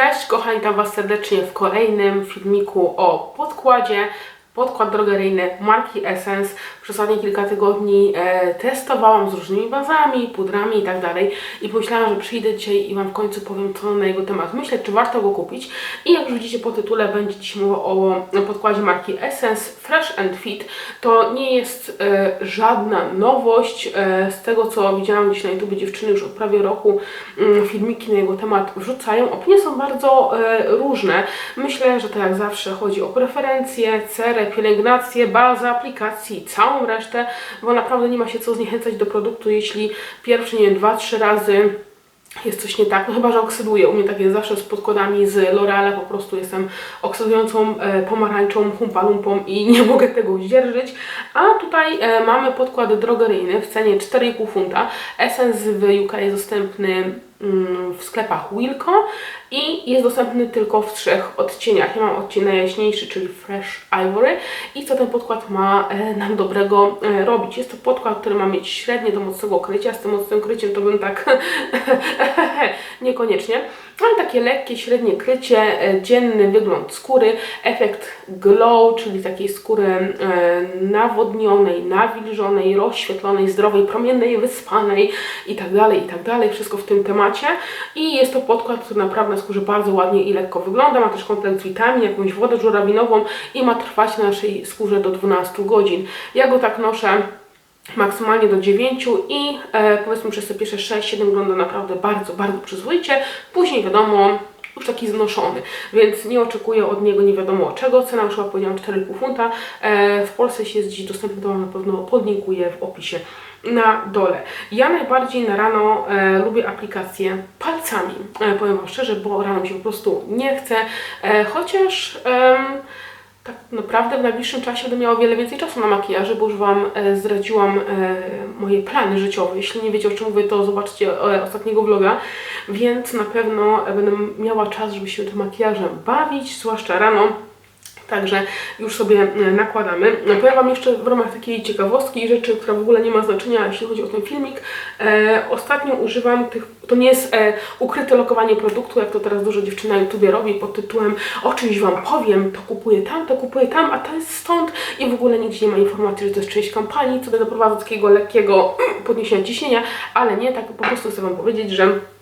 Cześć, kochani, witam Was serdecznie w kolejnym filmiku o podkładzie. Podkład drogeryjny marki Essence. Przez ostatnie kilka tygodni e, testowałam z różnymi bazami, pudrami i tak dalej. I pomyślałam, że przyjdę dzisiaj i Wam w końcu powiem co na jego temat myślę, czy warto go kupić. I jak już widzicie po tytule, będzie dzisiaj mowa o podkładzie marki Essence Fresh and Fit. To nie jest e, żadna nowość. E, z tego co widziałam gdzieś na YouTube, dziewczyny już od prawie roku mm, filmiki na jego temat wrzucają. Opinie są bardzo e, różne. Myślę, że to jak zawsze chodzi o preferencje, cerę, pielęgnację, bazę aplikacji i całą resztę, bo naprawdę nie ma się co zniechęcać do produktu, jeśli pierwszy, nie wiem, dwa, trzy razy jest coś nie tak, no chyba, że oksyduje. U mnie tak jest zawsze z podkładami z L'Oreala, po prostu jestem oksydującą e, pomarańczą, humpalumpą i nie mogę tego zdzierżyć. A tutaj e, mamy podkład drogeryjny w cenie 4,5 funta. Essence w UK jest dostępny mm, w sklepach Wilco i jest dostępny tylko w trzech odcieniach. Ja mam odcień najjaśniejszy, czyli Fresh Ivory i co ten podkład ma e, nam dobrego e, robić. Jest to podkład, który ma mieć średnie do mocnego krycia. Z tym mocnym kryciem to bym tak niekoniecznie, ale takie lekkie, średnie krycie, e, dzienny wygląd skóry, efekt glow, czyli takiej skóry nawodnionej, nawilżonej, rozświetlonej, zdrowej, promiennej, wyspanej i tak dalej, i tak. Wszystko w tym temacie. I jest to podkład, który naprawdę na skórze bardzo ładnie i lekko wygląda. Ma też kompleks witamin, jakąś wodę żurawinową i ma trwać na naszej skórze do 12 godzin. Ja go tak noszę maksymalnie do 9 i e, powiedzmy przez te pierwsze 6-7 wygląda naprawdę bardzo, bardzo przyzwoicie. Później wiadomo, już taki znoszony, więc nie oczekuję od niego nie wiadomo czego. Cena już chyba powiedziałam 4,5 funta. E, w Polsce się jest dziś dostępny, to Wam na pewno podlinkuję w opisie na dole. Ja najbardziej na rano e, lubię aplikacje palcami, e, powiem Wam szczerze, bo rano mi się po prostu nie chce, e, chociaż... em, tak naprawdę w najbliższym czasie będę miała o wiele więcej czasu na makijaże, bo już Wam e, zdradziłam e, moje plany życiowe. Jeśli nie wiecie o czym mówię, to zobaczcie e, ostatniego vloga, więc na pewno będę miała czas, żeby się tym makijażem bawić, zwłaszcza rano. Także już sobie e, nakładamy. No, Powiem Wam jeszcze w ramach takiej ciekawostki, rzeczy, która w ogóle nie ma znaczenia, jeśli chodzi o ten filmik. E, ostatnio używam tych, to nie jest e, ukryte lokowanie produktu, jak to teraz dużo dziewczyn na YouTubie robi pod tytułem o czymś Wam powiem, to kupuję tam, to kupuję tam, a to jest stąd i w ogóle nigdzie nie ma informacji, że to jest część kampanii, co doprowadza do takiego lekkiego podniesienia ciśnienia, ale nie, tak po prostu chcę Wam powiedzieć, że E,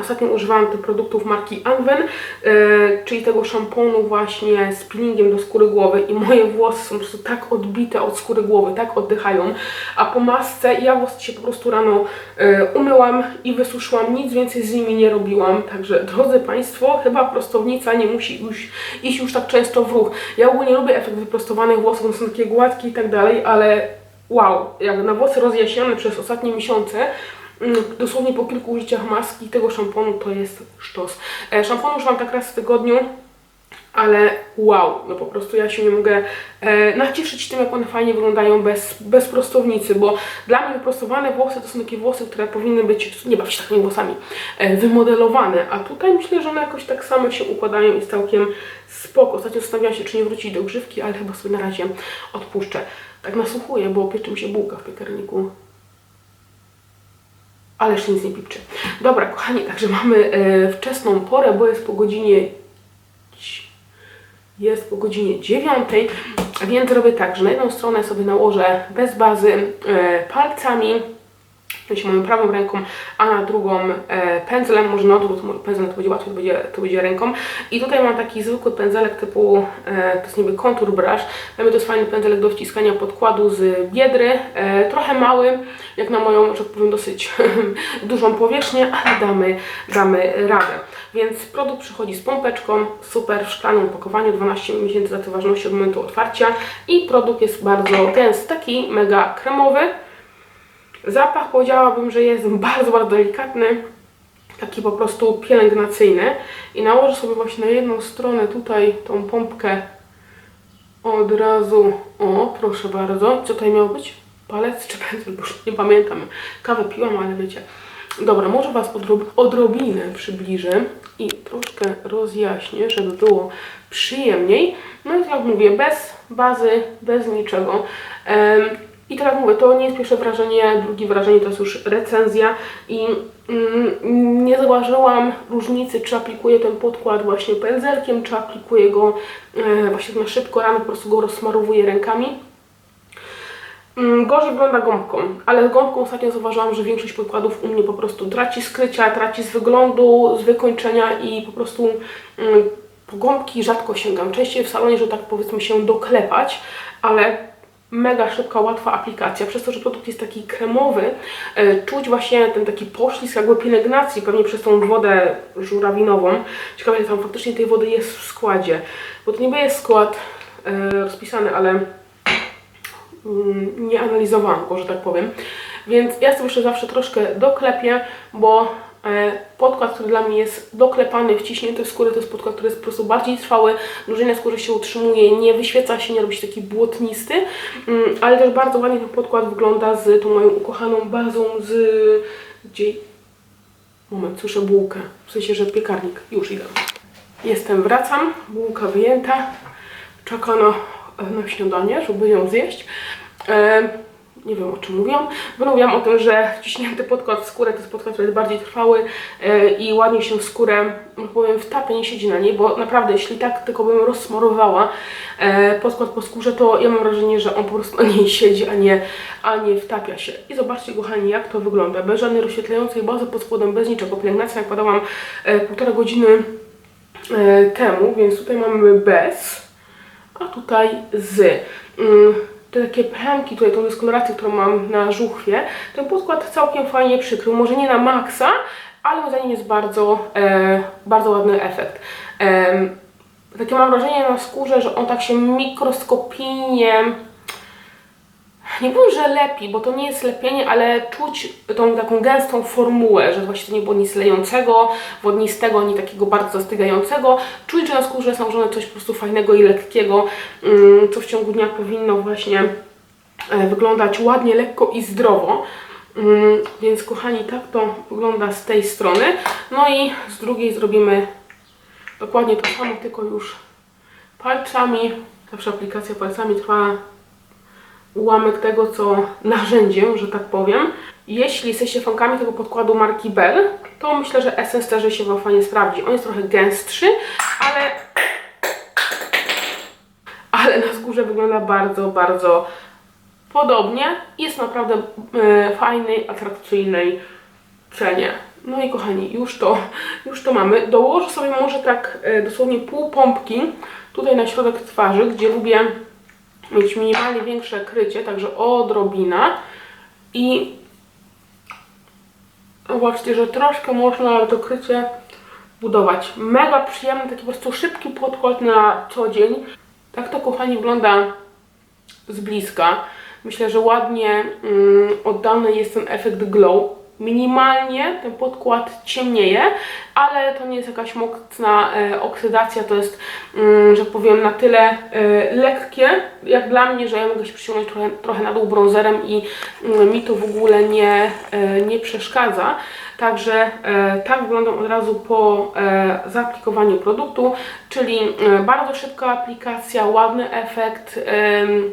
ostatnio używałam tych produktów marki Anwen, e, czyli tego szamponu właśnie z peelingiem do skóry głowy i moje włosy są po prostu tak odbite od skóry głowy, tak oddychają, a po masce ja włosy się po prostu rano e, umyłam i wysuszyłam, nic więcej z nimi nie robiłam, także drodzy Państwo, chyba prostownica nie musi już, iść już tak często w ruch. Ja ogólnie lubię efekt wyprostowanych włosów, one są takie gładkie i tak dalej, ale wow, jak na włosy rozjaśnione przez ostatnie miesiące, dosłownie po kilku użyciach maski tego szamponu to jest sztos. E, szampon używam tak raz w tygodniu, ale wow, no po prostu ja się nie mogę e, nacieszyć tym, jak one fajnie wyglądają bez, bez prostownicy, bo dla mnie wyprostowane włosy to są takie włosy, które powinny być, nie baw się takimi włosami, e, wymodelowane, a tutaj myślę, że one jakoś tak samo się układają i całkiem spoko. Ostatnio zastanawiałam się, czy nie wrócić do grzywki, ale chyba sobie na razie odpuszczę. Tak nasłuchuję, bo pieczy mi się bułka w piekarniku. Ale jeszcze nic nie pipczy. Dobra, kochani, także mamy e, wczesną porę, bo jest po godzinie jest po godzinie 9, więc robię tak, że na jedną stronę sobie nałożę bez bazy e, palcami, w sensie moją prawą ręką, a na drugą e, pędzlem, może na odwrót, pędzlem to będzie łatwiej, to będzie, to będzie ręką. I tutaj mam taki zwykły pędzelek typu, e, to jest niby contour brush. Dla mnie to jest fajny pędzelek do wciskania podkładu z biedry, e, trochę mały, jak na moją, że tak powiem, dosyć dużą powierzchnię, ale damy, damy radę. Więc produkt przychodzi z pompeczką, super w szklanym opakowaniu, 12 miesięcy daty ważności od momentu otwarcia i produkt jest bardzo gęsty, taki mega kremowy. Zapach powiedziałabym, że jest bardzo, bardzo delikatny, taki po prostu pielęgnacyjny. I nałożę sobie właśnie na jedną stronę tutaj tą pompkę od razu. O, proszę bardzo. Co tutaj miało być? Palec czy pędzel? Bo już nie pamiętam. Kawę piłam, ale wiecie. Dobra, może Was odrob odrobinę przybliżę i troszkę rozjaśnię, żeby było przyjemniej. No i jak mówię, bez bazy, bez niczego. I tak jak mówię, to nie jest pierwsze wrażenie, drugie wrażenie to jest już recenzja i mm, nie zauważyłam różnicy, czy aplikuję ten podkład właśnie pędzelkiem, czy aplikuję go e, właśnie na szybko rano, po prostu go rozsmarowuję rękami. Mm, Gorzej wygląda gąbką, ale gąbką ostatnio zauważyłam, że większość podkładów u mnie po prostu traci skrycia, traci z wyglądu, z wykończenia i po prostu mm, po gąbki rzadko sięgam. Częściej w salonie, że tak powiedzmy się doklepać, ale mega szybka, łatwa aplikacja. Przez to, że produkt jest taki kremowy, e, czuć właśnie ten taki poślizg jakby pielęgnacji, pewnie przez tą wodę żurawinową. Ciekawe, ile tam faktycznie tej wody jest w składzie, bo to niby jest skład e, rozpisany, ale mm, nie analizowałam go, że tak powiem. Więc ja sobie jeszcze zawsze troszkę doklepię, bo podkład, który dla mnie jest doklepany, wciśnięty w skórę, to jest podkład, który jest po prostu bardziej trwały, dłużej na skórze się utrzymuje, nie wyświeca się, nie robi się taki błotnisty, mm, ale też bardzo ładnie ten podkład wygląda z tą moją ukochaną bazą z... Gdzie... Moment, słyszę bułkę, w sensie, że piekarnik, już idę. Jestem, wracam, bułka wyjęta, czekano na śniadanie, żeby ją zjeść. Nie wiem o czym mówiłam. Bo mówiłam o tym, że wciśnięty podkład w skórę to jest podkład, który jest bardziej trwały e, i ładnie się w skórę, że powiem, wtapia, nie siedzi na niej, bo naprawdę, jeśli tak tylko bym rozsmarowała e, podkład po skórze, to ja mam wrażenie, że on po prostu na niej siedzi, a nie, a nie wtapia się. I zobaczcie, kochani, jak to wygląda. Bez żadnej rozświetlającej bazy pod spodem, bez niczego. Pielęgnacja nakładałam e, półtora godziny temu, więc tutaj mamy bez, a tutaj z. Te takie plemki, tutaj tą dyskolorację, którą mam na żuchwie, ten podkład całkiem fajnie przykrył. Może nie na maksa, ale moim zdaniem jest bardzo, e, bardzo ładny efekt. E, takie mam wrażenie na skórze, że on tak się mikroskopijnie nie powiem, że lepi, bo to nie jest lepienie, ale czuć tą taką gęstą formułę, że właśnie to nie było nic lejącego, wodnistego, ani takiego bardzo zastygającego. Czuć, że na skórze jest nałożone coś po prostu fajnego i lekkiego, mm, co w ciągu dnia powinno właśnie e, wyglądać ładnie, lekko i zdrowo. Mm, Więc kochani, tak to wygląda z tej strony. No i z drugiej zrobimy dokładnie to samo, tylko już palcami. Zawsze aplikacja palcami trwa ułamek tego, co narzędziem, że tak powiem. Jeśli jesteście fankami tego podkładu marki Bell, to myślę, że Essence też się Wam fajnie sprawdzi. On jest trochę gęstszy, ale, ale na skórze wygląda bardzo, bardzo podobnie. Jest naprawdę e, fajnej, atrakcyjnej cenie. No i kochani, już to, już to mamy. Dołożę sobie może tak e, dosłownie pół pompki tutaj na środek twarzy, gdzie lubię mieć minimalnie większe krycie, także odrobina i zobaczcie, że troszkę można to krycie budować. Mega przyjemny, taki po prostu szybki podkład na co dzień. Tak to kochani wygląda z bliska. Myślę, że ładnie mm, oddany jest ten efekt glow. Minimalnie ten podkład ciemnieje, ale to nie jest jakaś mocna e, oksydacja, to jest, mm, że powiem, na tyle e, lekkie, jak dla mnie, że ja mogę się przyciągnąć trochę, trochę na dół brązerem i mm, mi to w ogóle nie, e, nie przeszkadza. Także e, tak wyglądam od razu po e, zaaplikowaniu produktu, czyli e, bardzo szybka aplikacja, ładny efekt em,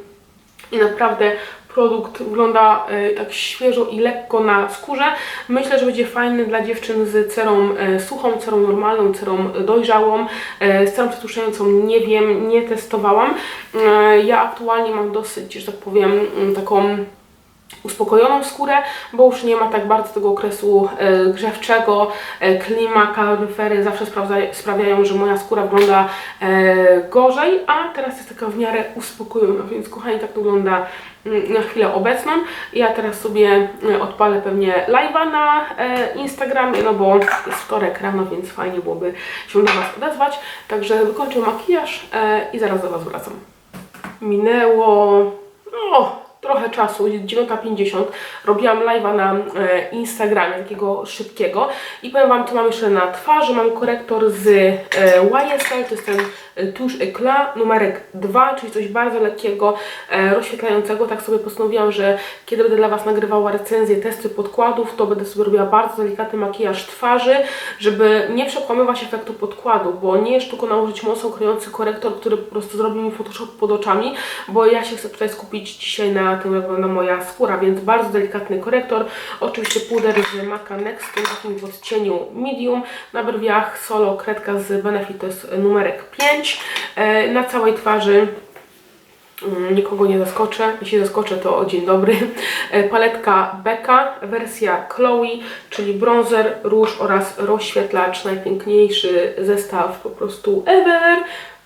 i naprawdę produkt wygląda e, tak świeżo i lekko na skórze. Myślę, że będzie fajny dla dziewczyn z cerą e, suchą, cerą normalną, cerą dojrzałą. E, z cerą przetuszającą nie wiem, nie testowałam. Ja aktualnie mam dosyć, że tak powiem, taką uspokojoną skórę, bo już nie ma tak bardzo tego okresu e, grzewczego. E, klima, kaloryfery zawsze sprawiają, że moja skóra wygląda e, gorzej, a teraz jest taka w miarę uspokojona, więc kochani, tak to wygląda mm, na chwilę obecną. Ja teraz sobie odpalę pewnie live'a na Instagramie, no bo jest wtorek rano, więc fajnie byłoby się do Was odezwać. Także wykończę makijaż i zaraz do Was wracam. Minęło... No, trochę czasu, 9.50, robiłam live'a na e, Instagramie, takiego szybkiego i powiem Wam, co mam jeszcze na twarzy, mam korektor z e, YSL, to jest ten e, tusz Eclat numerek 2, czyli coś bardzo lekkiego, rozświetlającego. Tak sobie postanowiłam, że kiedy będę dla Was nagrywała recenzję, testy podkładów, to będę sobie robiła bardzo delikatny makijaż twarzy, żeby nie przekłamywać efektu podkładu, bo nie jest tylko nałożyć mocno kryjący korektor, który po prostu zrobi mi Photoshop pod oczami, bo ja się chcę tutaj skupić dzisiaj na tym, jak wygląda moja skóra, więc bardzo delikatny korektor. Oczywiście puder z Maca Next, w odcieniu medium. Na brwiach solo kredka z Benefit, to jest numerek 5. E, Na całej twarzy Mm, Nikogo nie zaskoczę. Jeśli zaskoczę, to dzień dobry. E, Paletka Becca, wersja Chloe, czyli bronzer, róż oraz rozświetlacz. Najpiękniejszy zestaw po prostu ever.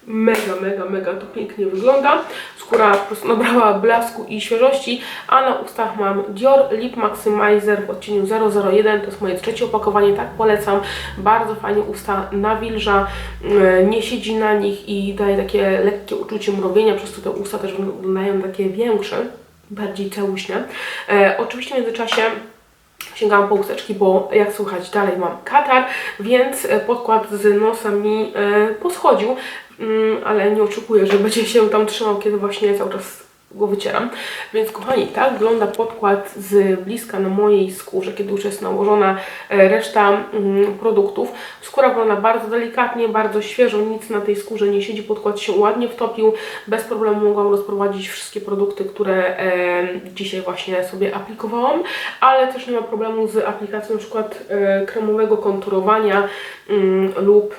Mega, mega, mega to pięknie wygląda. Skóra po prostu nabrała blasku i świeżości, a na ustach mam Dior Lip Maximizer w odcieniu 001. To jest moje trzecie opakowanie, tak polecam. Bardzo fajnie usta nawilża, yy, nie siedzi na nich i daje takie lekkie uczucie mrowienia, przez to te usta też wyglądają takie większe, bardziej całuśne. E, oczywiście w międzyczasie sięgałam po łuseczki, bo jak słuchać, dalej mam katar, więc e, podkład z nosa mi e, poschodził, mm, ale nie oczekuję, że będzie się tam trzymał, kiedy właśnie cały czas go wycieram. Więc kochani, tak wygląda podkład z bliska na mojej skórze, kiedy już jest nałożona e, reszta mm, produktów. Skóra wygląda bardzo delikatnie, bardzo świeżo, nic na tej skórze nie siedzi, podkład się ładnie wtopił. Bez problemu mogłam rozprowadzić wszystkie produkty, które e, dzisiaj właśnie sobie aplikowałam, ale też nie ma problemu z aplikacją przykład e, kremowego konturowania mm, lub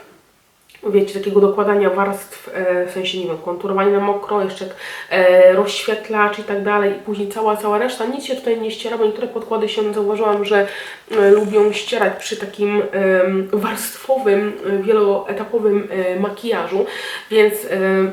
wiecie, takiego dokładania warstw, e, w sensie, nie wiem, konturowania na mokro, jeszcze e, rozświetlacz i tak dalej, i później cała, cała reszta, nic się tutaj nie ściera, bo niektóre podkłady się zauważyłam, że e, lubią ścierać przy takim em, warstwowym, e, wieloetapowym e, makijażu, więc e,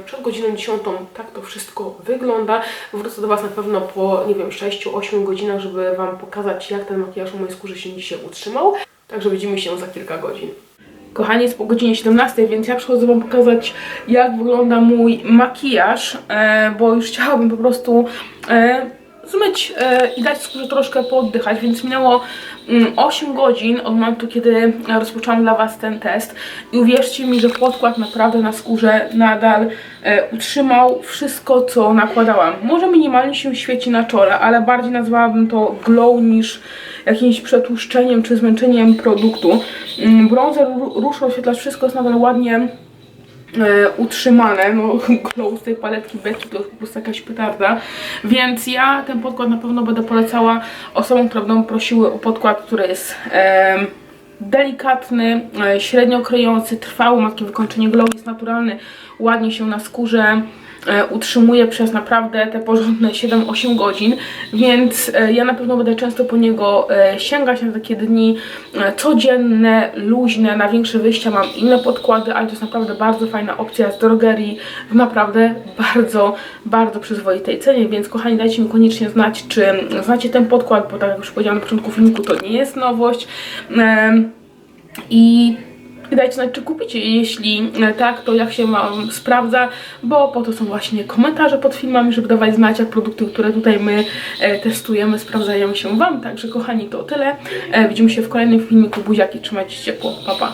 przed godziną 10 tak to wszystko wygląda. Wrócę do Was na pewno po, nie wiem, 6-8 godzinach, żeby Wam pokazać, jak ten makijaż u mojej skórze się dzisiaj utrzymał. Także widzimy się za kilka godzin. Kochani, jest po godzinie 17, więc ja przychodzę Wam pokazać, jak wygląda mój makijaż, e, bo już chciałabym po prostu e, zmyć e, i dać skórze troszkę pooddychać, więc minęło mm, 8 godzin od momentu, kiedy rozpoczęłam dla Was ten test i uwierzcie mi, że podkład naprawdę na skórze nadal e, utrzymał wszystko, co nakładałam. Może minimalnie się świeci na czole, ale bardziej nazwałabym to glow niż jakimś przetłuszczeniem czy zmęczeniem produktu. Mm, Bronzer, ró- róż, rozświetlacz, wszystko jest nadal ładnie e, utrzymane. No, glow z tej paletki Betty to jest po prostu jakaś petarda. Więc ja ten podkład na pewno będę polecała osobom, które będą prosiły o podkład, który jest em, delikatny, e, średnio kryjący, trwały, ma takie wykończenie glow, jest naturalny, ładnie się na skórze e, utrzymuje przez naprawdę te porządne 7-8 godzin, więc e, ja na pewno będę często po niego e, sięgać na takie dni e, codzienne, luźne, na większe wyjścia mam inne podkłady, ale to jest naprawdę bardzo fajna opcja z drogerii w naprawdę bardzo, bardzo przyzwoitej cenie, więc kochani dajcie mi koniecznie znać, czy znacie ten podkład, bo tak jak już powiedziałam na początku filmiku, to nie jest nowość. Em, i dajcie znać, czy kupicie. Jeśli e, tak, to jak się Wam sprawdza, bo po to są właśnie komentarze pod filmami, żeby dawać znać, jak produkty, które tutaj my e, testujemy, sprawdzają się Wam. Także kochani, to tyle. E, widzimy się w kolejnym filmiku. Buziaki, trzymajcie się ciepło. Pa, pa.